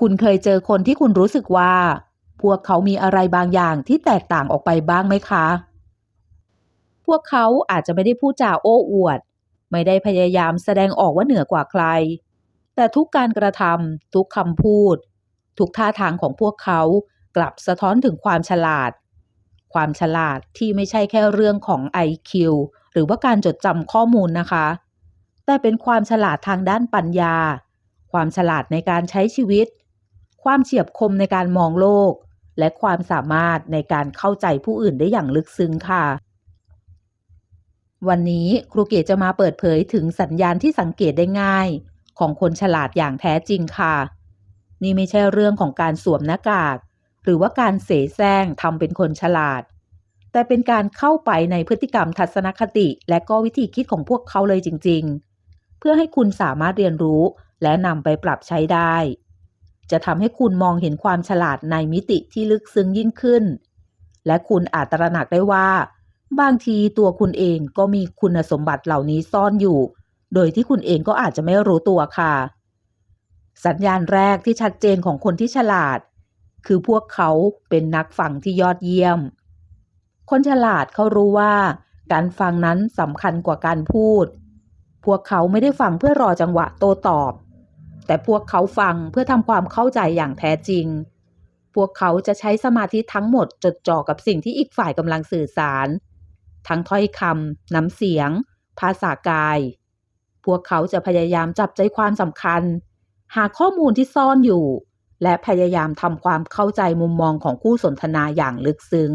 คุณเคยเจอคนที่คุณรู้สึกว่า พวกเขามีอะไรบางอย่างที่แตกต่างออกไปบ้างไหมคะ พวกเขาอาจจะไม่ได้พูดจาโอ้อวด ไม่ได้พยายามแสดงออกว่าเหนือกว่าใคร แต่ทุกการกระทำทุกคำพูด ทุกท่าทางของพวกเขากลับสะท้อนถึงความฉลาด ความฉลาดที่ไม่ใช่แค่เรื่องของ IQ หรือว่าการจดจำข้อมูลนะคะ แต่เป็นความฉลาดทางด้านปัญญา ความฉลาดในการใช้ชีวิต ความเฉียบคมในการมองโลก และความสามารถในการเข้าใจผู้อื่นได้อย่างลึกซึ้งค่ะ วันนี้ครูเกศจะมาเปิดเผยถึงสัญญาณที่สังเกตได้ง่าย ของคนฉลาดอย่างแท้จริงค่ะ นี่ไม่ใช่เรื่องของการสวมหน้ากากหรือว่าการเสแสร้งทำเป็นคนฉลาด แต่เป็นการเข้าไปในพฤติกรรมทัศนคติ และก็วิธีคิดของพวกเขาเลยจริง ๆ เพื่อให้คุณสามารถเรียนรู้และนำไปปรับใช้ได้ จะทำให้คุณมองเห็นความฉลาดในมิติที่ลึกซึ้งยิ่งขึ้น และคุณอาจตระหนักได้ว่า บางทีตัวคุณเองก็มีคุณสมบัติเหล่านี้ซ่อนอยู่ โดยที่คุณเองก็อาจจะไม่รู้ตัวค่ะ สัญญาณแรกที่ชัดเจนของคนที่ฉลาด คือพวกเขาเป็นนักฟังที่ยอดเยี่ยม คนฉลาดเขารู้ว่าการฟังนั้นสำคัญกว่าการพูด พวกเขาไม่ได้ฟังเพื่อรอจังหวะโตตอบ แต่พวกเขาฟังเพื่อทำความเข้าใจอย่างแท้จริง พวกเขาจะใช้สมาธิทั้งหมดจดจ่อกับสิ่งที่อีกฝ่ายกำลังสื่อสาร ทั้งถ้อยคำน้ำเสียง ภาษากาย พวกเขาจะพยายามจับใจความสำคัญ หาข้อมูลที่ซ่อนอยู่ และพยายามทำความเข้าใจมุมมองของคู่สนทนาอย่างลึกซึ้ง